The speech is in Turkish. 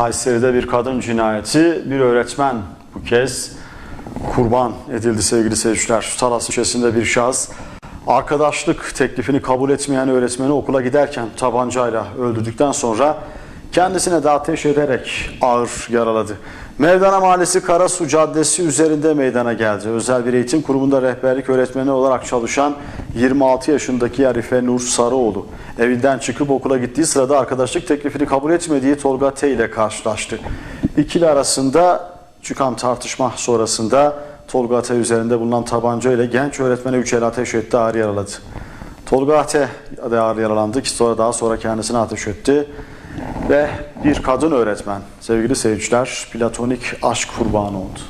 Kayseri'de bir kadın cinayeti, bir öğretmen bu kez kurban edildi sevgili seyirciler. Talas ilçesinde bir şahıs arkadaşlık teklifini kabul etmeyen öğretmeni okula giderken tabancayla öldürdükten sonra kendisine de ateş ederek ağır yaraladı. Mevlana Mahallesi Karasu Caddesi üzerinde meydana geldi. Özel bir eğitim kurumunda rehberlik öğretmeni olarak çalışan 26 yaşındaki Arife Nur Sarıoğlu evinden çıkıp okula gittiği sırada arkadaşlık teklifini kabul etmediği Tolga T ile karşılaştı. İkili arasında çıkan tartışma sonrasında Tolga Ate üzerinde bulunan tabanca ile genç öğretmene üç el ateş etti, ağır yaraladı. Tolga Ate de ağır yaralandı ki sonra daha sonra kendisine ateş etti. Ve bir kadın öğretmen sevgili seyirciler platonik aşk kurbanı oldu.